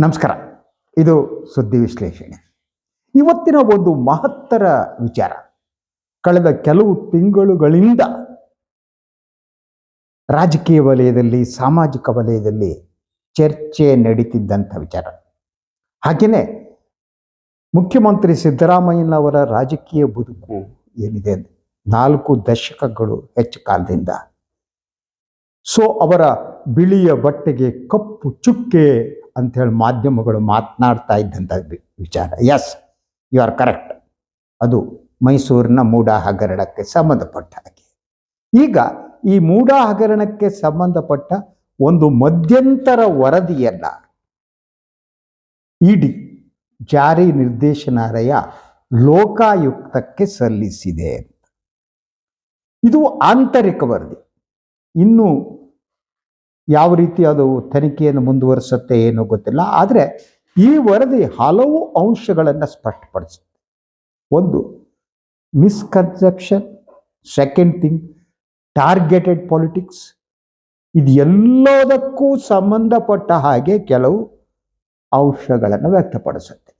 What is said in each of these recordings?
ನಮಸ್ಕಾರ. ಇದು ಸುದ್ದಿ ವಿಶ್ಲೇಷಣೆ. ಇವತ್ತಿನ ಒಂದು ಮಹತ್ತರ ವಿಚಾರ. ಕಳೆದ ಕೆಲವು ತಿಂಗಳುಗಳಿಂದ ರಾಜಕೀಯ ವಲಯದಲ್ಲಿ, ಸಾಮಾಜಿಕ ವಲಯದಲ್ಲಿ ಚರ್ಚೆ ನಡೀತಿದ್ದಂಥ ವಿಚಾರ. ಹಾಗೆಯೇ ಮುಖ್ಯಮಂತ್ರಿ ಸಿದ್ದರಾಮಯ್ಯನವರ ರಾಜಕೀಯ ಬದುಕು ಏನಿದೆ, ನಾಲ್ಕು ದಶಕಗಳು ಹೆಚ್ಚು ಕಾಲದಿಂದ. ಸೊ, ಅವರ ಬಿಳಿಯ ಬಟ್ಟೆಗೆ ಕಪ್ಪು ಚುಕ್ಕೆ ಅಂಥೇಳಿ ಮಾಧ್ಯಮಗಳು ಮಾತನಾಡ್ತಾ ಇದ್ದಂಥ ವಿಚಾರ. ಎಸ್ ಯು ಆರ್ ಕರೆಕ್ಟ್ ಅದು ಮೈಸೂರಿನ ಮೂಡಾ ಹಗರಣಕ್ಕೆ ಸಂಬಂಧಪಟ್ಟ ಹಾಗೆ. ಈಗ ಈ ಮೂಡಾ ಹಗರಣಕ್ಕೆ ಸಂಬಂಧಪಟ್ಟ ಒಂದು ಮಧ್ಯಂತರ ವರದಿಯನ್ನ ಇಡಿ ಜಾರಿ ನಿರ್ದೇಶನಾಲಯ ಲೋಕಾಯುಕ್ತಕ್ಕೆ ಸಲ್ಲಿಸಿದೆ ಇದು ಆಂತರಿಕ ವರದಿ. ಇನ್ನು ಯಾವ ರೀತಿ ಅದು ತನಿಖೆಯನ್ನು ಮುಂದುವರಿಸುತ್ತೆ ಏನೋ ಗೊತ್ತಿಲ್ಲ. ಆದರೆ ಈ ವರದಿ ಹಲವು ಅಂಶಗಳನ್ನು ಸ್ಪಷ್ಟಪಡಿಸುತ್ತೆ. ಒಂದು misconception second thing targeted politics ಇದು ಎಲ್ಲದಕ್ಕೂ ಸಂಬಂಧಪಟ್ಟ ಹಾಗೆ ಕೆಲವು ಅಂಶಗಳನ್ನು ವ್ಯಕ್ತಪಡಿಸುತ್ತೆ.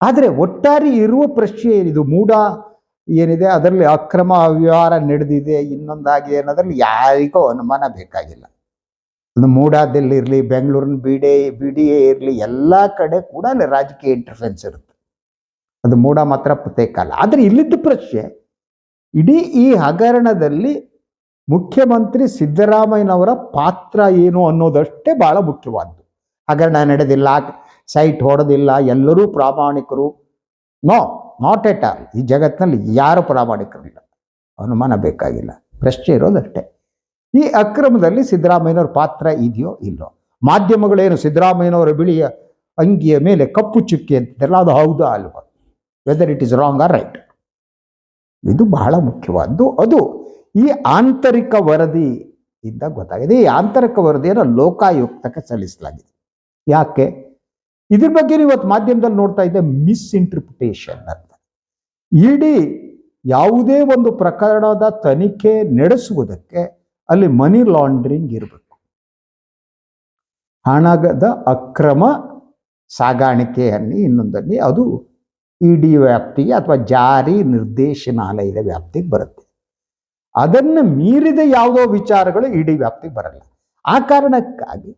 ಆದರೆ ಒಟ್ಟಾರೆ ಇರುವ ಪ್ರಶ್ನೆ ಏನಿದು? ಮೂಢ ಏನಿದೆ? ಅದರಲ್ಲಿ ಅಕ್ರಮ ಅವ್ಯವಹಾರ ನಡೆದಿದೆ. ಇನ್ನೊಂದಾಗಿ ಅನ್ನೋದ್ರಲ್ಲಿ ಯಾರಿಗೂ ಅನುಮಾನ ಬೇಕಾಗಿಲ್ಲ. ಅದು ಮೂಡಾದಲ್ಲಿರಲಿ ಬೆಂಗಳೂರಿನ B D B D A ಇರಲಿ, ಎಲ್ಲ ಕಡೆ ಕೂಡ ಅಲ್ಲಿ ರಾಜಕೀಯ ಇಂಟರ್ಫೆನ್ಸ್ ಇರುತ್ತೆ. ಅದು ಮೂಡ ಮಾತ್ರ ಪ್ರತ್ಯೇಕ ಅಲ್ಲ ಆದರೆ ಇಲ್ಲಿದ್ದ ಪ್ರಶ್ನೆ, ಇಡೀ ಈ ಹಗರಣದಲ್ಲಿ ಮುಖ್ಯಮಂತ್ರಿ ಸಿದ್ದರಾಮಯ್ಯನವರ ಪಾತ್ರ ಏನು ಅನ್ನೋದಷ್ಟೇ ಬಹಳ ಮುಖ್ಯವಾದ್ದು. ಹಗರಣ ನಡೆದಿಲ್ಲ, ಸೈಟ್ ಹೊಡೆದಿಲ್ಲ, ಎಲ್ಲರೂ ಪ್ರಾಮಾಣಿಕರು. ನೋ. ನಾಟ್ ಎಟ್ ಆಲ್ ಈ ಜಗತ್ತಿನಲ್ಲಿ ಯಾರು ಪ್ರಾಮಾಣಿಕರಿಲ್ಲ. ಅನುಮಾನ ಬೇಕಾಗಿಲ್ಲ. ಪ್ರಶ್ನೆ ಇರೋದಷ್ಟೇ. ಈ ಅಕ್ರಮದಲ್ಲಿ ಸಿದ್ದರಾಮಯ್ಯನವ್ರ ಪಾತ್ರ ಇದೆಯೋ ಇಲ್ಲೋ? ಮಾಧ್ಯಮಗಳೇನು ಸಿದ್ದರಾಮಯ್ಯನವರ ಬಿಳಿಯ ಅಂಗಿಯ ಮೇಲೆ ಕಪ್ಪು ಚುಕ್ಕಿ ಅಂತಿದ್ದಲ್ಲ ಅದು ಹೌದಾ ಅಲ್ವಾ? Whether it is wrong or right ಇದು ಬಹಳ ಮುಖ್ಯವಾದ್ದು. ಅದು ಈ ಆಂತರಿಕ ವರದಿ ಇಂದ ಗೊತ್ತಾಗಿದೆ. ಈ ಆಂತರಿಕ ವರದಿಯನ್ನು ಲೋಕಾಯುಕ್ತಕ್ಕೆ ಸಲ್ಲಿಸಲಾಗಿದೆ. ಯಾಕೆ? ಇದ್ರ ಬಗ್ಗೆ ಇವತ್ತು ಮಾಧ್ಯಮದಲ್ಲಿ ನೋಡ್ತಾ ಇದ್ದೆ ಮಿಸ್ಇಂಟರ್ಪ್ರಿಟೇಷನ್ ಅಂತ. ಇಡೀ ಯಾವುದೇ ಒಂದು ಪ್ರಕರಣದ ತನಿಖೆ ನಡೆಸುವುದಕ್ಕೆ ಅಲ್ಲಿ ಮನಿ ಲಾಂಡ್ರಿಂಗ್ ಇರಬೇಕು. ಹಣದ ಅಕ್ರಮ ಸಾಗಾಣಿಕೆಯಲ್ಲಿ ಇನ್ನೊಂದಲ್ಲಿ ಅದು ಇಡಿ ವ್ಯಾಪ್ತಿಗೆ ಅಥವಾ ಜಾರಿ ನಿರ್ದೇಶನಾಲಯದ ವ್ಯಾಪ್ತಿಗೆ ಬರುತ್ತೆ. ಅದನ್ನು ಮೀರಿದ ಯಾವುದೋ ವಿಚಾರಗಳು ಇಡಿ ವ್ಯಾಪ್ತಿಗೆ ಬರಲ್ಲ. ಆ ಕಾರಣಕ್ಕಾಗಿ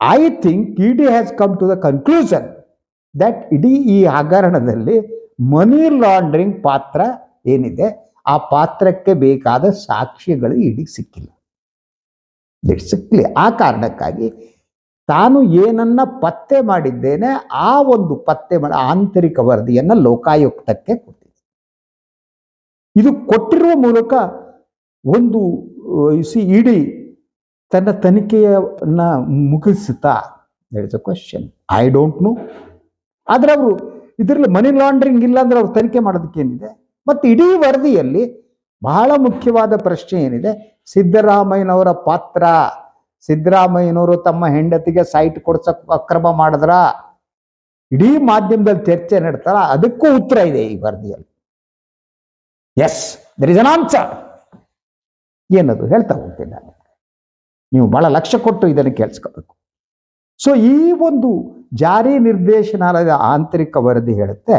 I think ED has come to the conclusion that ಇಡೀ ಈ ಹಗರಣದಲ್ಲಿ ಮನಿ ಲಾಂಡ್ರಿಂಗ್ ಪಾತ್ರ ಏನಿದೆ, ಆ ಪಾತ್ರಕ್ಕೆ ಬೇಕಾದ ಸಾಕ್ಷ್ಯಗಳು ಇಡೀ ಸಿಕ್ಕಿಲ್ಲ. ಸಿಕ್ಕಲಿ ಆ ಕಾರಣಕ್ಕಾಗಿ ತಾನು ಏನನ್ನ ಪತ್ತೆ ಮಾಡಿದ್ದೇನೆ, ಆ ಒಂದು ಪತ್ತೆ ಮಾಡಿ, ಆಂತರಿಕ ವರದಿಯನ್ನು ಲೋಕಾಯುಕ್ತಕ್ಕೆ ಕೊಟ್ಟಿದೆ. ಇದು ಕೊಟ್ಟಿರುವ ಮೂಲಕ ಒಂದು ಸಿ ಇಡಿ ತನ್ನ ತನಿಖೆಯನ್ನ ಮುಗಿಸುತ್ತಾ a question I don't know ಆದ್ರೆ ಅವರು ಇದರಲ್ಲಿ ಮನಿ ಲಾಂಡ್ರಿಂಗ್ ಇಲ್ಲ ಅಂದ್ರೆ ಅವ್ರು ತನಿಖೆ ಮಾಡೋದಕ್ಕೇನಿದೆ ಮತ್ತು ಇಡೀ ವರದಿಯಲ್ಲಿ ಬಹಳ ಮುಖ್ಯವಾದ ಪ್ರಶ್ನೆ ಏನಿದೆ? ಸಿದ್ದರಾಮಯ್ಯನವರ ಪಾತ್ರ. ಸಿದ್ದರಾಮಯ್ಯನವರು ತಮ್ಮ ಹೆಂಡತಿಗೆ ಸೈಟ್ ಕೊಡ್ಸಕ್ ಅಕ್ರಮ ಮಾಡಿದ್ರ? ಇಡೀ ಮಾಧ್ಯಮದಲ್ಲಿ ಚರ್ಚೆ ನಡ್ತಾರ ಅದಕ್ಕೂ ಉತ್ತರ ಇದೆ ಈ ವರದಿಯಲ್ಲಿ. Yes there is an answer ಏನದು ಹೇಳ್ತಾ ಹೋಗ್ತೀನಿ ನಾನು. ನೀವು ಬಹಳ ಲಕ್ಷ್ಯ ಕೊಟ್ಟು ಇದನ್ನು ಕೇಳಿಸ್ಕೋಬೇಕು. ಸೊ ಈ ಒಂದು ಜಾರಿ ನಿರ್ದೇಶನಾಲಯದ ಆಂತರಿಕ ವರದಿ ಹೇಳುತ್ತೆ,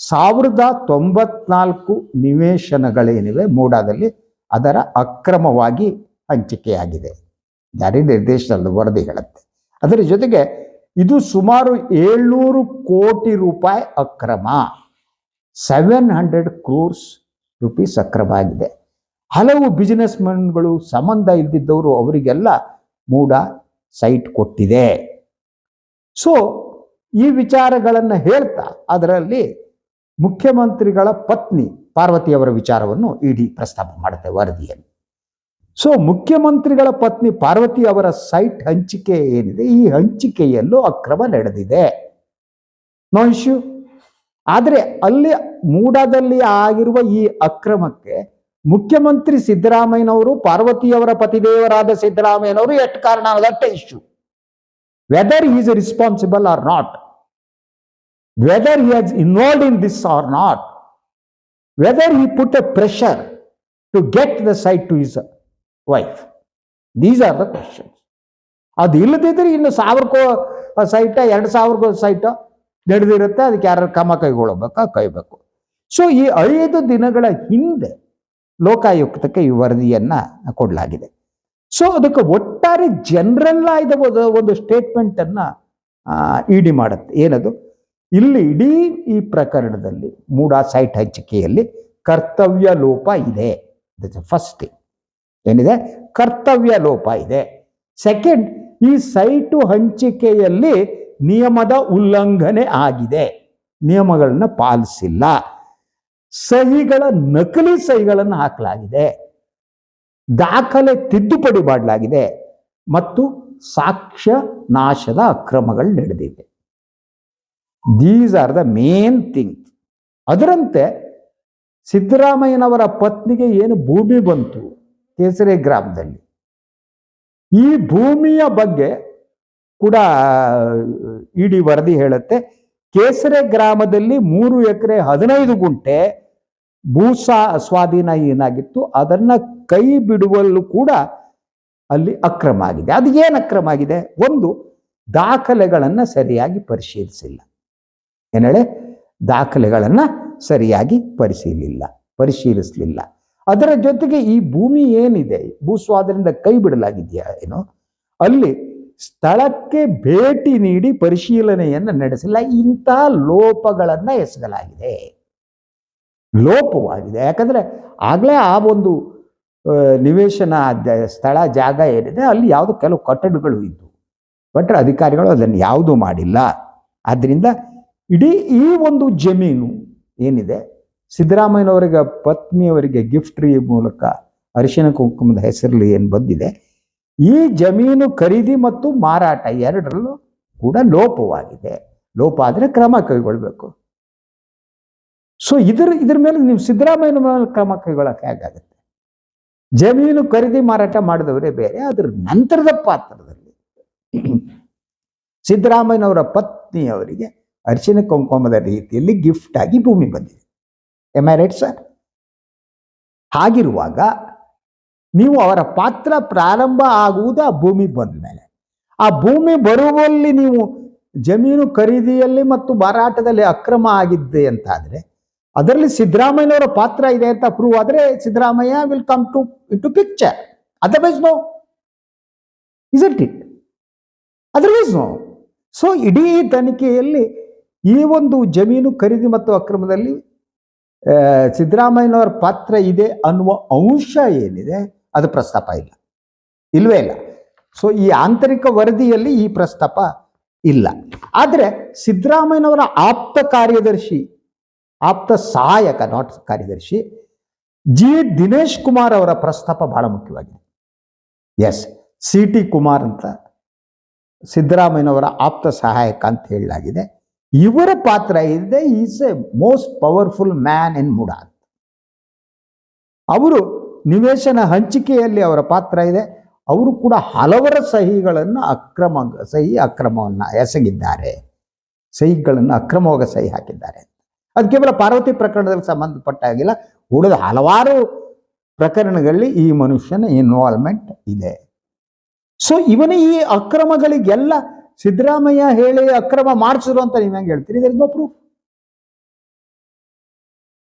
ಸಾವಿರದ ತೊಂಬತ್ನಾಲ್ಕು ನಿವೇಶನಗಳೇನಿವೆ ಮೂಡಾದಲ್ಲಿ ಅದರ ಅಕ್ರಮವಾಗಿ ಹಂಚಿಕೆಯಾಗಿದೆ. ಜಾರಿ ನಿರ್ದೇಶನದ ವರದಿ ಹೇಳುತ್ತೆ. ಅದರ ಜೊತೆಗೆ ಇದು ಸುಮಾರು ಏಳ್ನೂರು ಕೋಟಿ ರೂಪಾಯಿ ಅಕ್ರಮ ಸೆವೆನ್ ಹಂಡ್ರೆಡ್ ಕ್ರೋರ್ಸ್ ರುಪೀಸ್ ಅಕ್ರಮ ಆಗಿದೆ ಹಲವು ಬಿಸಿನೆಸ್ ಮ್ಯಾನ್ಗಳು ಸಂಬಂಧ ಇದ್ದಿದ್ದವರು ಅವರಿಗೆಲ್ಲ ಮೂಡ ಸೈಟ್ ಕೊಟ್ಟಿದೆ. ಸೊ ಈ ವಿಚಾರಗಳನ್ನು ಹೇಳ್ತಾ ಅದರಲ್ಲಿ ಮುಖ್ಯಮಂತ್ರಿಗಳ ಪತ್ನಿ ಪಾರ್ವತಿಯವರ ವಿಚಾರವನ್ನು ಇಡಿ ಪ್ರಸ್ತಾಪ ಮಾಡುತ್ತೆ ವರದಿಯಲ್ಲಿ. ಸೊ ಮುಖ್ಯಮಂತ್ರಿಗಳ ಪತ್ನಿ ಪಾರ್ವತಿ ಅವರ ಸೈಟ್ ಹಂಚಿಕೆ ಏನಿದೆ? ಈ ಹಂಚಿಕೆಯಲ್ಲೂ ಅಕ್ರಮ ನಡೆದಿದೆ. No issue. ಆದರೆ ಅಲ್ಲಿ ಮೂಡಾದಲ್ಲಿ ಆಗಿರುವ ಈ ಅಕ್ರಮಕ್ಕೆ ಮುಖ್ಯಮಂತ್ರಿ ಸಿದ್ದರಾಮಯ್ಯನವರು, ಪಾರ್ವತಿಯವರ ಪತಿದೇವರಾದ ಸಿದ್ದರಾಮಯ್ಯನವರು ಎಷ್ಟು ಕಾರಣ ಅನ್ನೋದಷ್ಟೇ issue whether is responsible or not whether he has involved in this or not whether he put a pressure to get the site to his wife these are the questions. ಅದು ಇಲ್ಲದಿದ್ರೆ ಇನ್ನು ಸಾವಿರಕ್ಕೋ ಸೈಟ ಎರಡು ಸಾವಿರಕ್ಕೋ ಸೈಟ ನಡೆದಿರುತ್ತೆ. ಅದಕ್ಕೆ ಯಾರು ಕ್ರಮ ಕೈಗೊಳ್ಳಬೇಕಾ? ಕೈಬೇಕು. ಸೊ ಈ ಐದು ದಿನಗಳ ಹಿಂದೆ ಲೋಕಾಯುಕ್ತಕ್ಕೆ ಈ ವರದಿಯನ್ನು ಕೊಡಲಾಗಿದೆ. ಸೊ ಅದಕ್ಕೆ ಒಟ್ಟಾರೆ ಜನರಲ್ ಆಯ್ದ ಒಂದು ಸ್ಟೇಟ್ಮೆಂಟನ್ನು ಇಡಿ ಮಾಡುತ್ತೆ. ಏನದು? ಇಲ್ಲಿ ಇಡೀ ಈ ಪ್ರಕರಣದಲ್ಲಿ ಮೂಡ ಸೈಟ್ ಹಂಚಿಕೆಯಲ್ಲಿ ಕರ್ತವ್ಯ ಲೋಪ ಇದೆ. ಫಸ್ಟ್ ಏನಿದೆ? ಕರ್ತವ್ಯ ಲೋಪ ಇದೆ. ಸೆಕೆಂಡ್ ಈ ಸೈಟು ಹಂಚಿಕೆಯಲ್ಲಿ ನಿಯಮದ ಉಲ್ಲಂಘನೆ ಆಗಿದೆ. ನಿಯಮಗಳನ್ನ ಪಾಲಿಸಿಲ್ಲ. ಸಹಿಗಳ ನಕಲಿ ಸಹಿಗಳನ್ನು ಹಾಕಲಾಗಿದೆ. ದಾಖಲೆ ತಿದ್ದುಪಡಿ ಮಾಡಲಾಗಿದೆ ಮತ್ತು ಸಾಕ್ಷ್ಯ ನಾಶದ ಅಕ್ರಮಗಳು ನಡೆದಿದೆ these are the main thing ಅದರಂತೆ ಸಿದ್ದರಾಮಯ್ಯನವರ ಪತ್ನಿಗೆ ಏನು ಭೂಮಿ ಬಂತು ಕೇಸರಿ ಗ್ರಾಮದಲ್ಲಿ? ಈ ಭೂಮಿಯ ಬಗ್ಗೆ ಕೂಡ ಇಡಿ ವರದಿ ಹೇಳುತ್ತೆ ಕೇಸರೆ ಗ್ರಾಮದಲ್ಲಿ ಮೂರು ಎಕರೆ ಹದಿನೈದು ಗುಂಟೆ ಭೂಸಾ ಸ್ವಾಧೀನ ಏನಾಗಿತ್ತು, ಅದನ್ನ ಕೈ ಬಿಡುವಲ್ಲೂ ಕೂಡ ಅಲ್ಲಿ ಅಕ್ರಮ ಆಗಿದೆ. ಅದು ಏನು ಅಕ್ರಮ ಆಗಿದೆ? ಒಂದು, ದಾಖಲೆಗಳನ್ನು ಸರಿಯಾಗಿ ಪರಿಶೀಲಿಸಿಲ್ಲ. ಏನೇಳೆ ದಾಖಲೆಗಳನ್ನು ಸರಿಯಾಗಿ ಪರಿಶೀಲಿಲ್ಲ, ಪರಿಶೀಲಿಸಲಿಲ್ಲ. ಅದರ ಜೊತೆಗೆ ಈ ಭೂಮಿ ಏನಿದೆ? ಭೂಸ್ವಾದರಿಂದ ಕೈ ಬಿಡಲಾಗಿದೆಯಾ ಏನು? ಅಲ್ಲಿ ಸ್ಥಳಕ್ಕೆ ಭೇಟಿ ನೀಡಿ ಪರಿಶೀಲನೆಯನ್ನು ನಡೆಸಿಲ್ಲ ಇಂಥ ಲೋಪಗಳನ್ನ ಎಸಗಲಾಗಿದೆ. ಲೋಪವಾಗಿದೆ. ಯಾಕಂದ್ರೆ ಆಗಲೇ ಆ ಒಂದು ನಿವೇಶನ ಸ್ಥಳ, ಜಾಗ ಏನಿದೆ, ಅಲ್ಲಿ ಯಾವುದು ಕೆಲವು ಕಟ್ಟಡಗಳು ಇದ್ದವು ಬಟ್ ಅಧಿಕಾರಿಗಳು ಅದನ್ನು ಯಾವುದೂ ಮಾಡಿಲ್ಲ. ಆದ್ದರಿಂದ ಇಡೀ ಈ ಒಂದು ಜಮೀನು ಏನಿದೆ, ಸಿದ್ದರಾಮಯ್ಯನವರಿಗೆ, ಪತ್ನಿಯವರಿಗೆ ಗಿಫ್ಟ್ ರೀ ಮೂಲಕ ಅರಿಶಿನ ಕುಂಕುಮದ ಹೆಸರಲ್ಲಿ ಏನು ಬಂದಿದೆ ಈ ಜಮೀನು ಖರೀದಿ ಮತ್ತು ಮಾರಾಟ ಎರಡರಲ್ಲೂ ಕೂಡ ಲೋಪವಾಗಿದೆ. ಲೋಪ ಆದರೆ ಕ್ರಮ ಕೈಗೊಳ್ಬೇಕು. ಸೊ ಇದರ, ಇದ್ರ ಮೇಲೆ ನೀವು ಸಿದ್ದರಾಮಯ್ಯನ ಮೇಲೆ ಕ್ರಮ ಕೈಗೊಳ್ಳಕ್ಕೆ ಹೇಗಾಗುತ್ತೆ? ಜಮೀನು ಖರೀದಿ ಮಾರಾಟ ಮಾಡಿದವರೇ ಬೇರೆ, ಅದ್ರ ನಂತರದ ಪಾತ್ರದಲ್ಲಿ ಸಿದ್ದರಾಮಯ್ಯನವರ ಪತ್ನಿಯವರಿಗೆ ಅರ್ಚಿನ ಕುಂಕುಮದ ರೀತಿಯಲ್ಲಿ ಗಿಫ್ಟ್ ಆಗಿ ಭೂಮಿ ಬಂದಿದೆ. ಎಂ ಐ ರೈಟ್ ಸರ್ ಹಾಗಿರುವಾಗ ನೀವು ಅವರ ಪಾತ್ರ ಪ್ರಾರಂಭ ಆಗುವುದು ಆ ಭೂಮಿ ಬಂದ ಮೇಲೆ ಆ ಭೂಮಿ ಬರುವಲ್ಲಿ ನೀವು ಜಮೀನು ಖರೀದಿಯಲ್ಲಿ ಮತ್ತು ಮಾರಾಟದಲ್ಲಿ ಅಕ್ರಮ ಆಗಿದ್ದೆ ಅಂತಾದರೆ, ಅದರಲ್ಲಿ ಸಿದ್ದರಾಮಯ್ಯನವರ ಪಾತ್ರ ಇದೆ ಅಂತ ಪ್ರೂವ್ ಆದರೆ Siddaramaiah will come to to picture otherwise no is it otherwise no so ಇಡೀ ತನಿಖೆಯಲ್ಲಿ ಈ ಒಂದು ಜಮೀನು ಖರೀದಿ ಮತ್ತು ಅಕ್ರಮದಲ್ಲಿ ಸಿದ್ದರಾಮಯ್ಯನವರ ಪಾತ್ರ ಇದೆ ಅನ್ನುವ ಅಂಶ ಏನಿದೆ ಅದು ಪ್ರಸ್ತಾಪ ಇಲ್ಲ. ಇಲ್ವೇ ಇಲ್ಲ. ಸೊ ಈ ಆಂತರಿಕ ವರದಿಯಲ್ಲಿ ಈ ಪ್ರಸ್ತಾಪ ಇಲ್ಲ. ಆದರೆ ಸಿದ್ದರಾಮಯ್ಯನವರ ಆಪ್ತ ಕಾರ್ಯದರ್ಶಿ, ಆಪ್ತ ಸಹಾಯಕ ನಾಟ್ ಕಾರ್ಯದರ್ಶಿ, ಜಿ. ದಿನೇಶ್ ಕುಮಾರ್ ಅವರ ಪ್ರಸ್ತಾಪ ಬಹಳ ಮುಖ್ಯವಾಗಿದೆ. S C. ಟಿ. ಕುಮಾರ್ ಅಂತ ಸಿದ್ದರಾಮಯ್ಯನವರ ಆಪ್ತ ಸಹಾಯಕ ಅಂತ ಹೇಳಲಾಗಿದೆ. ಇವರ ಪಾತ್ರ ಇದೆ is a most powerful man in MUDA ಅವರು ನಿವೇಶನ ಹಂಚಿಕೆಯಲ್ಲಿ ಅವರ ಪಾತ್ರ ಇದೆ. ಅವರು ಕೂಡ ಹಲವರ ಸಹಿಗಳನ್ನು ಅಕ್ರಮ ಸಹಿ ಅಕ್ರಮವನ್ನು ಎಸಗಿದ್ದಾರೆ. ಸಹಿಗಳನ್ನು ಅಕ್ರಮವಾಗಿ ಸಹಿ ಹಾಕಿದ್ದಾರೆ. ಅದು ಕೇವಲ ಪಾರ್ವತಿ ಪ್ರಕರಣದಲ್ಲಿ ಸಂಬಂಧಪಟ್ಟಾಗಿಲ್ಲ ಉಳಿದ ಹಲವಾರು ಪ್ರಕರಣಗಳಲ್ಲಿ ಈ ಮನುಷ್ಯನ ಇನ್ವಾಲ್ವ್ಮೆಂಟ್ ಇದೆ. ಸೊ ಇವನ ಈ ಅಕ್ರಮಗಳಿಗೆಲ್ಲ ಸಿದ್ದರಾಮಯ್ಯ ಹೇಳಿ ಅಕ್ರಮ ಮಾಡಿಸಿದ್ರು ಅಂತ ನೀವು ಹೆಂಗೆ ಹೇಳ್ತೀರಿ? ಇದರಿಂದ ಪ್ರೂಫ್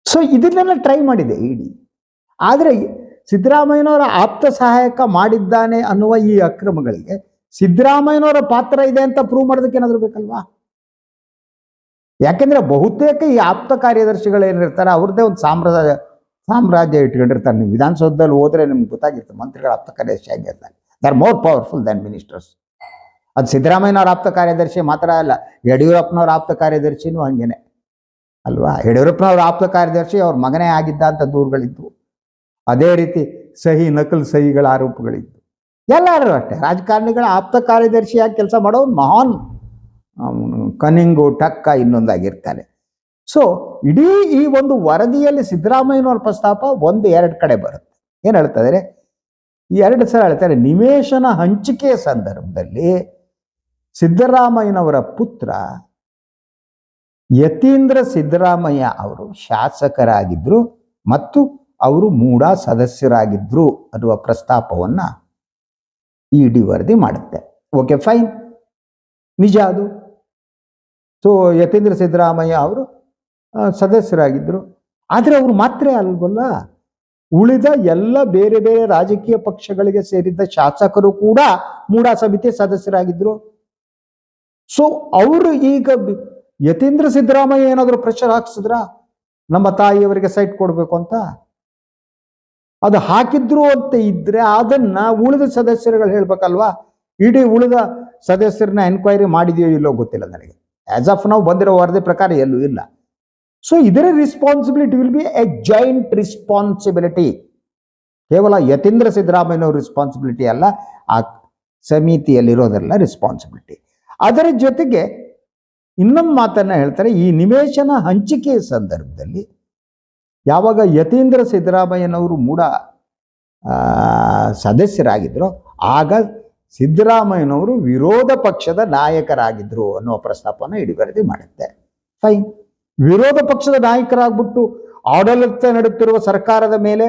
ಸೊ ಇದನ್ನೆಲ್ಲ ಟ್ರೈ ಮಾಡಿದೆ ಇಡಿ. ಆದರೆ ಸಿದ್ದರಾಮಯ್ಯನವರ ಆಪ್ತ ಸಹಾಯಕ ಮಾಡಿದ್ದಾನೆ ಅನ್ನುವ ಈ ಅಕ್ರಮಗಳಿಗೆ ಸಿದ್ದರಾಮಯ್ಯನವರ ಪಾತ್ರ ಇದೆ ಅಂತ ಪ್ರೂವ್ ಮಾಡೋದಕ್ಕೆ ಏನಾದರೂ ಬೇಕಲ್ವಾ? ಯಾಕೆಂದ್ರೆ ಬಹುತೇಕ ಈ ಆಪ್ತ ಕಾರ್ಯದರ್ಶಿಗಳು ಏನಿರ್ತಾರೆ, ಅವ್ರದ್ದೇ ಒಂದು ಸಾಮ್ರಾಜ್ಯ ಸಾಮ್ರಾಜ್ಯ ಇಟ್ಕೊಂಡಿರ್ತಾರೆ. ನೀವು ವಿಧಾನಸೌಧದಲ್ಲಿ ಹೋದ್ರೆ ನಿಮ್ಗೆ ಗೊತ್ತಾಗಿರುತ್ತೆ, ಮಂತ್ರಿಗಳ ಆಪ್ತ ಕಾರ್ಯದರ್ಶಿ ಆಗಿರ್ತಾರೆ they are more powerful than ministers ಅದು ಸಿದ್ದರಾಮಯ್ಯನವ್ರ ಆಪ್ತ ಕಾರ್ಯದರ್ಶಿ ಮಾತ್ರ ಅಲ್ಲ, ಯಡಿಯೂರಪ್ಪನವ್ರ ಆಪ್ತ ಕಾರ್ಯದರ್ಶಿನೂ ಹಂಗೇನೆ. ಅಲ್ವಾ? ಯಡಿಯೂರಪ್ಪನವ್ರ ಆಪ್ತ ಕಾರ್ಯದರ್ಶಿ ಅವ್ರ ಮಗನೇ ಆಗಿದ್ದ ಅಂತ ದೂರುಗಳಿದ್ವು. ಅದೇ ರೀತಿ ಸಹಿ ನಕಲ್ ಸಹಿಗಳ ಆರೋಪಗಳಿತ್ತು. ಎಲ್ಲರೂ ಅಷ್ಟೇ. ರಾಜಕಾರಣಿಗಳ ಆಪ್ತ ಕಾರ್ಯದರ್ಶಿಯಾಗಿ ಕೆಲಸ ಮಾಡೋ ಮಹಾನ್ ಕನಿಂಗು ಟಕ್ಕ ಇನ್ನೊಂದಾಗಿರ್ತಾನೆ ಸೊ ಇಡೀ ಈ ಒಂದು ವರದಿಯಲ್ಲಿ ಸಿದ್ದರಾಮಯ್ಯನವರ ಪ್ರಸ್ತಾಪ ಒಂದು ಎರಡು ಕಡೆ ಬರುತ್ತೆ. ಏನು ಹೇಳ್ತಾರೆ ಎರಡು ಸಲ ಹೇಳ್ತಾರೆ ನಿವೇಶನ ಹಂಚಿಕೆಯ ಸಂದರ್ಭದಲ್ಲಿ ಸಿದ್ದರಾಮಯ್ಯನವರ ಪುತ್ರ ಯತೀಂದ್ರ ಸಿದ್ದರಾಮಯ್ಯ ಅವರು ಶಾಸಕರಾಗಿದ್ರು ಮತ್ತು ಅವರು ಮೂಡ ಸದಸ್ಯರಾಗಿದ್ದರು ಅನ್ನುವ ಪ್ರಸ್ತಾಪವನ್ನು ಇ ಡಿ ವರದಿ ಮಾಡುತ್ತೆ. ಓಕೆ ಫೈನ್ ನಿಜ ಅದು. ಸೊ ಯತೀಂದ್ರ ಸಿದ್ದರಾಮಯ್ಯ ಅವರು ಸದಸ್ಯರಾಗಿದ್ದರು ಆದರೆ ಅವರು ಮಾತ್ರ ಅಲ್ವಲ್ಲ, ಉಳಿದ ಎಲ್ಲ ಬೇರೆ ಬೇರೆ ರಾಜಕೀಯ ಪಕ್ಷಗಳಿಗೆ ಸೇರಿದ್ದ ಶಾಸಕರು ಕೂಡ ಮೂಡಾ ಸಮಿತಿ ಸದಸ್ಯರಾಗಿದ್ದರು ಸೊ ಅವರು ಈಗ ಯತೀಂದ್ರ ಸಿದ್ದರಾಮಯ್ಯ ಏನಾದರೂ ಪ್ರೆಷರ್ ಹಾಕ್ಸಿದ್ರ? ನಮ್ಮ ತಾಯಿಯವರಿಗೆ ಸೈಟ್ ಕೊಡಬೇಕು ಅಂತ? ಅದು ಹಾಕಿದ್ರು ಅಂತ ಇದ್ರೆ ಅದನ್ನ ಉಳಿದ ಸದಸ್ಯರುಗಳು ಹೇಳ್ಬೇಕಲ್ವಾ? ಇಡೀ ಉಳಿದ ಸದಸ್ಯರನ್ನ ಎನ್ಕ್ವೈರಿ ಮಾಡಿದೆಯೋ ಇಲ್ಲೋ ಗೊತ್ತಿಲ್ಲ ನನಗೆ. ಆಸ್ ಆಫ್ ನಾವು ಬಂದಿರೋ ವರದಿ ಪ್ರಕಾರ ಎಲ್ಲೂ ಇಲ್ಲ. ಸೊ ಇದರ responsibility will be a joint responsibility ಕೇವಲ ಯತೀಂದ್ರ ಸಿದ್ದರಾಮಯ್ಯನವ್ರ ರೆಸ್ಪಾನ್ಸಿಬಿಲಿಟಿ ಅಲ್ಲ, ಆ ಸಮಿತಿಯಲ್ಲಿರೋದೆಲ್ಲ ರೆಸ್ಪಾನ್ಸಿಬಿಲಿಟಿ ಅದರ ಜೊತೆಗೆ ಇನ್ನೊಂದು ಮಾತನ್ನ ಹೇಳ್ತಾರೆ, ಈ ನಿವೇಶನ ಹಂಚಿಕೆಯ ಸಂದರ್ಭದಲ್ಲಿ ಯಾವಾಗ ಯತೀಂದ್ರ ಸಿದ್ದರಾಮಯ್ಯನವರು ಮೂಡ ಸದಸ್ಯರಾಗಿದ್ದರು ಆಗ ಸಿದ್ದರಾಮಯ್ಯನವರು ವಿರೋಧ ಪಕ್ಷದ ನಾಯಕರಾಗಿದ್ರು ಅನ್ನುವ ಪ್ರಸ್ತಾಪನ ಇಡಿವರದಿ ಮಾಡುತ್ತೆ. ಫೈನ್ ವಿರೋಧ ಪಕ್ಷದ ನಾಯಕರಾಗ್ಬಿಟ್ಟು ಆಡಳಿತ ನಡೆಯುತ್ತಿರುವ ಸರ್ಕಾರದ ಮೇಲೆ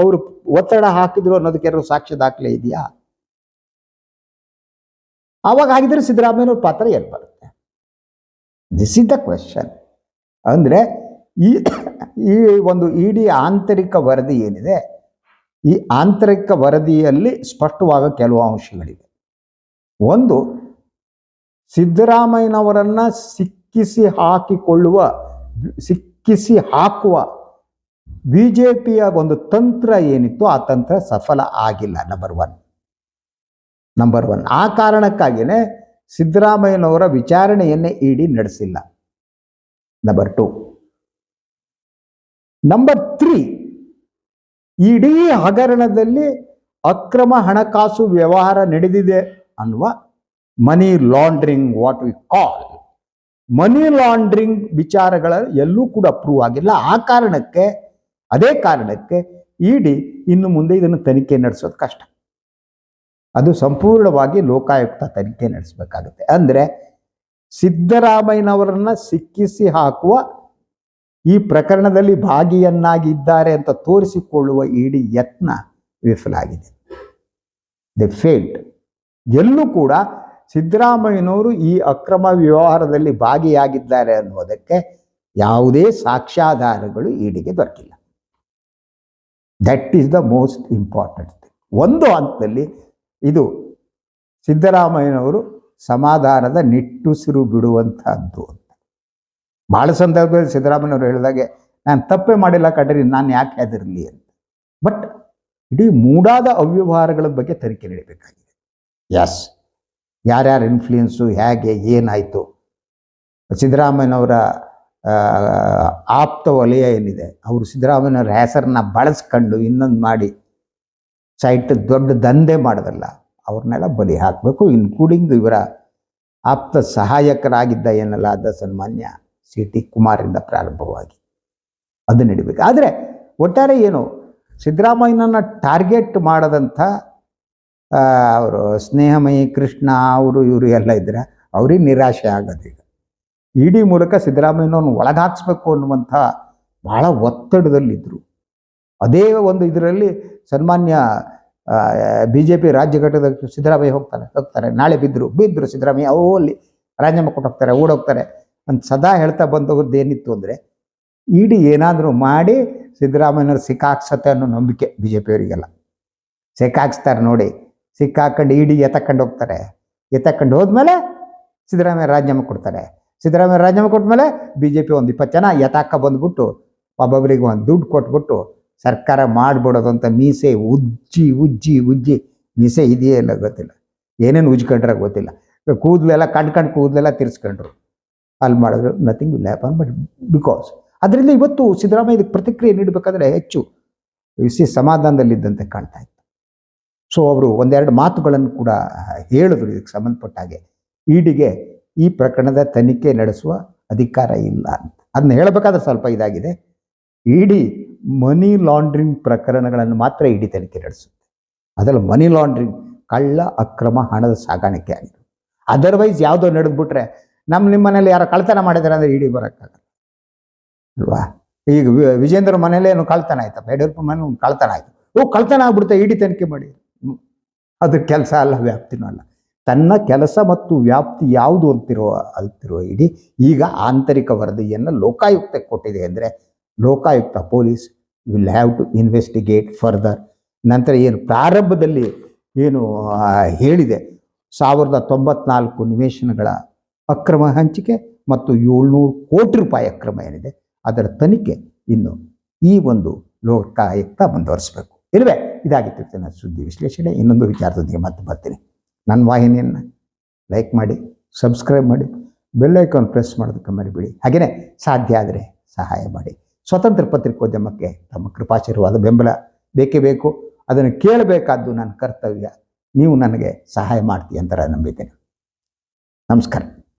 ಅವರು ಒತ್ತಡ ಹಾಕಿದ್ರು ಅನ್ನೋದಕ್ಕೆ ಎರಡು ಸಾಕ್ಷ್ಯ ದಾಖಲೆ ಇದೆಯಾ? ಆವಾಗ ಆಗಿದ್ರೆ ಸಿದ್ದರಾಮಯ್ಯನವ್ರ ಪಾತ್ರ ಬರುತ್ತೆ? ದಿಸ್ ಇಸ್ ದ ಕ್ವೆಶನ್ ಅಂದ್ರೆ ಈ ಈ ಒಂದು ಇಡಿ ಆಂತರಿಕ ವರದಿ ಏನಿದೆ, ಈ ಆಂತರಿಕ ವರದಿಯಲ್ಲಿ ಸ್ಪಷ್ಟವಾದ ಕೆಲವು ಅಂಶಗಳಿವೆ. ಒಂದು, ಸಿದ್ದರಾಮಯ್ಯನವರನ್ನು ಸಿಕ್ಕಿಸಿ ಹಾಕಿಕೊಳ್ಳುವ, ಸಿಕ್ಕಿಸಿ ಹಾಕುವ ಬಿ ಜೆ ಪಿಯ ಒಂದು ತಂತ್ರ ಏನಿತ್ತು ಆ ತಂತ್ರ ಸಫಲ ಆಗಿಲ್ಲ ನಂಬರ್ ಒನ್ ನಂಬರ್ ಒನ್ ಆ ಕಾರಣಕ್ಕಾಗಿಯೇ ಸಿದ್ದರಾಮಯ್ಯನವರ ವಿಚಾರಣೆಯನ್ನೇ ಇಡಿ ನಡೆಸಿಲ್ಲ. ನಂಬರ್ ಟು ನಂಬರ್ ತ್ರೀ ಇಡೀ ಹಗರಣದಲ್ಲಿ ಅಕ್ರಮ ಹಣಕಾಸು ವ್ಯವಹಾರ ನಡೆದಿದೆ ಅನ್ನುವ money laundering what we call money laundering ವಿಚಾರಗಳ ಎಲ್ಲೂ ಕೂಡ ಅಪ್ರೂವ್ ಆಗಿಲ್ಲ. ಆ ಕಾರಣಕ್ಕೆ, ಅದೇ ಕಾರಣಕ್ಕೆ ಇಡಿ ಇನ್ನು ಮುಂದೆ ಇದನ್ನು ತನಿಖೆ ನಡೆಸೋದು ಕಷ್ಟ. ಅದು ಸಂಪೂರ್ಣವಾಗಿ ಲೋಕಾಯುಕ್ತ ತನಿಖೆ ನಡೆಸಬೇಕಾಗುತ್ತೆ. ಅಂದ್ರೆ ಸಿದ್ದರಾಮಯ್ಯನವರನ್ನ ಸಿಕ್ಕಿಸಿ ಹಾಕುವ ಈ ಪ್ರಕರಣದಲ್ಲಿ ಭಾಗಿಯನ್ನಾಗಿದ್ದಾರೆ ಅಂತ ತೋರಿಸಿಕೊಳ್ಳುವ ಇಡೀ ಯತ್ನ ವಿಫಲ ಆಗಿದೆ ದೆ ಫೇಲ್ಡ್ ಎಲ್ಲೂ ಕೂಡ ಸಿದ್ದರಾಮಯ್ಯನವರು ಈ ಅಕ್ರಮ ವ್ಯವಹಾರದಲ್ಲಿ ಭಾಗಿಯಾಗಿದ್ದಾರೆ ಅನ್ನುವುದಕ್ಕೆ ಯಾವುದೇ ಸಾಕ್ಷ್ಯಾಧಾರಗಳು ಈಡಿಗೆ ದೊರಕಿಲ್ಲ. That is the most important ಒಂದು ಹಂತದಲ್ಲಿ ಇದು ಸಿದ್ದರಾಮಯ್ಯನವರು ಸಮಾಧಾನದ ನಿಟ್ಟುಸಿರು ಬಿಡುವಂತಹದ್ದು. ಬಹಳ ಸಂದರ್ಭದಲ್ಲಿ ಸಿದ್ದರಾಮಯ್ಯವರು ಹೇಳಿದಾಗೆ ನಾನು ತಪ್ಪೇ ಮಾಡಿಲ್ಲ ಕಡ್ರಿ ನಾನು ಯಾಕೆ ಅದಿರಲಿ ಅಂತ. ಬಟ್ ಇಡೀ ಮೂಡಾದ ಅವ್ಯವಹಾರಗಳ ಬಗ್ಗೆ ತನಿಖೆ ನಡೀಬೇಕಾಗಿದೆ. ಎಸ್ ಯಾರ್ಯಾರ ಇನ್ಫ್ಲೂಯೆನ್ಸು ಹೇಗೆ ಏನಾಯಿತು? ಸಿದ್ದರಾಮಯ್ಯನವರ ಆಪ್ತ ವಲಯ ಏನಿದೆ ಅವರು ಸಿದ್ದರಾಮಯ್ಯನವರ ಹೆಸರನ್ನ ಬಳಸ್ಕೊಂಡು ಇನ್ನೊಂದು ಮಾಡಿ ಸೈಟ್ ದೊಡ್ಡ ದಂಧೆ ಮಾಡೋದಲ್ಲ ಅವ್ರನ್ನೆಲ್ಲ ಬಲಿ ಹಾಕಬೇಕು ಇನ್ಕ್ಲೂಡಿಂಗ್ ಇವರ ಆಪ್ತ ಸಹಾಯಕರಾಗಿದ್ದ ಏನಲ್ಲ ಅದ ಸನ್ಮಾನ್ಯ. ಸಿ ಟಿ ಕುಮಾರಿಂದ ಪ್ರಾರಂಭವಾಗಿ. ಅದು ನಡಿಬೇಕು. ಆದರೆ ಒಟ್ಟಾರೆ ಏನು, ಸಿದ್ದರಾಮಯ್ಯನನ್ನು ಟಾರ್ಗೆಟ್ ಮಾಡದಂಥ ಅವರು ಸ್ನೇಹಮಯಿ, ಕೃಷ್ಣ, ಅವರು ಇವರು ಎಲ್ಲ ಇದ್ದರೆ ಅವ್ರಿಗೆ ನಿರಾಶೆ ಆಗೋದೀಗ ಇಡೀ ಮೂಲಕ ಸಿದ್ದರಾಮಯ್ಯನವ್ರನ್ನ ಒಳಗಾಕ್ಸ್ಬೇಕು ಅನ್ನುವಂಥ ಬಹಳ ಒತ್ತಡದಲ್ಲಿದ್ದರು ಅದೇ ಒಂದು ಇದರಲ್ಲಿ ಸನ್ಮಾನ್ಯ ಬಿ ಜೆ ಪಿ ರಾಜ್ಯ ಘಟಕದ ಸಿದ್ದರಾಮಯ್ಯ ಹೋಗ್ತಾರೆ ಹೋಗ್ತಾರೆ. ನಾಳೆ ಬಿದ್ದರು ಬಿದ್ದರು ಸಿದ್ದರಾಮಯ್ಯ ಅವು ಅಲ್ಲಿ ರಾಜೀನಾಮೆ ಕೊಟ್ಟು ಹೋಗ್ತಾರೆ, ಓಡೋಗ್ತಾರೆ. ಅಂತ ಸದಾ ಹೇಳ್ತಾ ಬಂದವ್ರದ್ದು ಏನಿತ್ತು ಅಂದರೆ, ಇಡಿ ಏನಾದರೂ ಮಾಡಿ ಸಿದ್ದರಾಮಯ್ಯನವ್ರು ಸಿಕ್ಕಾಕ್ಸತ್ತೆ ಅನ್ನೋ ನಂಬಿಕೆ ಬಿ ಜೆ ಪಿಯವರಿಗೆಲ್ಲ ಸಿಕ್ಕಾಕ್ಸ್ತಾರೆ ನೋಡಿ, ಸಿಕ್ಕಾಕೊಂಡು ಇಡಿ ಎತ್ತಕೊಂಡು ಹೋಗ್ತಾರೆ. ಎತ್ತಕೊಂಡು ಹೋದ್ಮೇಲೆ ಸಿದ್ದರಾಮಯ್ಯ ರಾಜೀನಾಮೆ ಕೊಡ್ತಾರೆ. ಸಿದ್ದರಾಮಯ್ಯ ರಾಜೀನಾಮೆ ಕೊಟ್ಮೇಲೆ ಬಿ ಜೆ ಪಿ ಒಂದು ಇಪ್ಪತ್ತು ಜನ ಎತ್ತಾಕ ಬಂದ್ಬಿಟ್ಟು ಒಬ್ಬೊಬ್ಬರಿಗೆ ಒಂದು ದುಡ್ಡು ಕೊಟ್ಬಿಟ್ಟು ಸರ್ಕಾರ ಮಾಡಿಬಿಡೋದು ಅಂತ ಮೀಸೆ ಉಜ್ಜಿ ಉಜ್ಜಿ ಉಜ್ಜಿ ಮೀಸೆ ಇದೆಯೇ ಇಲ್ಲ ಗೊತ್ತಿಲ್ಲ. ಏನೇನು ಉಜ್ಕೊಂಡ್ರೆ ಗೊತ್ತಿಲ್ಲ. ಕೂದಲೆಲ್ಲ ಕಂಡ್ಕಂಡು ಕಂಡು ಕೂದಲೆಲ್ಲ ತಿರ್ಸ್ಕೊಂಡ್ರು. ಅಲ್ಲಿ ಮಾಡಿದ್ರು nothing will happen but because ಅದರಿಂದ ಇವತ್ತು ಸಿದ್ದರಾಮಯ್ಯ ಇದಕ್ಕೆ ಪ್ರತಿಕ್ರಿಯೆ ನೀಡಬೇಕಾದ್ರೆ ಹೆಚ್ಚು ಸಿ ಸಮಾಧಾನದಲ್ಲಿದ್ದಂತೆ ಕಾಣ್ತಾ ಇತ್ತು. ಸೊ ಅವರು ಒಂದೆರಡು ಮಾತುಗಳನ್ನು ಕೂಡ ಹೇಳಿದ್ರು ಇದಕ್ಕೆ ಸಂಬಂಧಪಟ್ಟ ಹಾಗೆ ಇಡಿಗೆ ಈ ಪ್ರಕರಣದ ತನಿಖೆ ನಡೆಸುವ ಅಧಿಕಾರ ಇಲ್ಲ ಅಂತ. ಅದನ್ನ ಹೇಳಬೇಕಾದ್ರೆ ಸ್ವಲ್ಪ ಇದಾಗಿದೆ. ಇಡಿ ಮನಿ ಲಾಂಡ್ರಿಂಗ್ ಪ್ರಕರಣಗಳನ್ನು ಮಾತ್ರ ಇಡಿ ತನಿಖೆ ನಡೆಸುತ್ತೆ. ಅದರಲ್ಲಿ ಮನಿ ಲಾಂಡ್ರಿಂಗ್ ಕಳ್ಳ ಅಕ್ರಮ ಹಣದ ಸಾಗಾಣಿಕೆ ಆಗಿದೆ ಅದರ್ವೈಸ್ ಯಾವುದೋ ನಡೆದ್ಬಿಟ್ರೆ ನಮ್ಮ ನಿಮ್ಮ ಮನೇಲಿ ಯಾರೋ ಕಳ್ತನ ಮಾಡಿದಾರೆ ಅಂದ್ರೆ ಇಡಿ ಬರೋಕ್ಕಾಗಲ್ಲ. ಅಲ್ವಾ? ಈಗ ವಿಜೇಂದ್ರ ಮನೇಲಿ ಏನು ಕಳ್ತನ ಆಯ್ತಪ್ಪ? ಯಡಿಯೂರಪ್ಪ ಮನೆ ಕಳ್ತನ ಆಯ್ತು. ಓ, ಕಳ್ತನ ಆಗ್ಬಿಡುತ್ತೆ, ಇಡಿ ತನಿಖೆ ಮಾಡಿ. ಅದು ಕೆಲಸ ಅಲ್ಲ, ವ್ಯಾಪ್ತಿನೂ ಅಲ್ಲ. ತನ್ನ ಕೆಲಸ ಮತ್ತು ವ್ಯಾಪ್ತಿ ಯಾವುದು ಅಂತಿರೋ ಅಲ್ತಿರೋ ಇಡಿ, ಈಗ ಆಂತರಿಕ ವರದಿಯನ್ನು ಲೋಕಾಯುಕ್ತಕ್ಕೆ ಕೊಟ್ಟಿದೆ ಅಂದರೆ Lokayukta police will have to investigate further. ನಂತರ ಏನು ಪ್ರಾರಂಭದಲ್ಲಿ ಏನು ಹೇಳಿದೆ, ಸಾವಿರದ ತೊಂಬತ್ನಾಲ್ಕು ನಿವೇಶನಗಳ ಅಕ್ರಮ ಹಂಚಿಕೆ ಮತ್ತು ಏಳ್ನೂರು ಕೋಟಿ ರೂಪಾಯಿ ಅಕ್ರಮ ಏನಿದೆ, ಅದರ ತನಿಖೆ ಇನ್ನು ಈ ಒಂದು ಲೋಕಾಯುಕ್ತ ಮುಂದುವರಿಸಬೇಕು. ಇಲ್ವೇ? ಇದಾಗಿತ್ತು ನನ್ನ ಸುದ್ದಿ ವಿಶ್ಲೇಷಣೆ. ಇನ್ನೊಂದು ವಿಚಾರದೊಂದಿಗೆ ಮತ್ತೆ ಬರ್ತೀನಿ. ನನ್ನ ವಾಹಿನಿಯನ್ನು ಲೈಕ್ ಮಾಡಿ ಸಬ್ಸ್ಕ್ರೈಬ್ ಮಾಡಿ ಬೆಲ್ ಐಕಾನ್ ಪ್ರೆಸ್ ಮಾಡೋದಕ್ಕೆ ಮರಿಬೇಡಿ. ಹಾಗೆಯೇ ಸಾಧ್ಯ ಆದರೆ ಸಹಾಯ ಮಾಡಿ. ಸ್ವತಂತ್ರ ಪತ್ರಿಕೋದ್ಯಮಕ್ಕೆ ತಮ್ಮ ಕೃಪಾಶೀರ್ವಾದ, ಬೆಂಬಲ ಬೇಕೇ ಬೇಕು. ಅದನ್ನು ಕೇಳಬೇಕಾದ್ದು ನನ್ನ ಕರ್ತವ್ಯ. ನೀವು ನನಗೆ ಸಹಾಯ ಮಾಡ್ತೀಯ ಅಂತ ನಂಬಿದ್ದೇನೆ. ನಮಸ್ಕಾರ.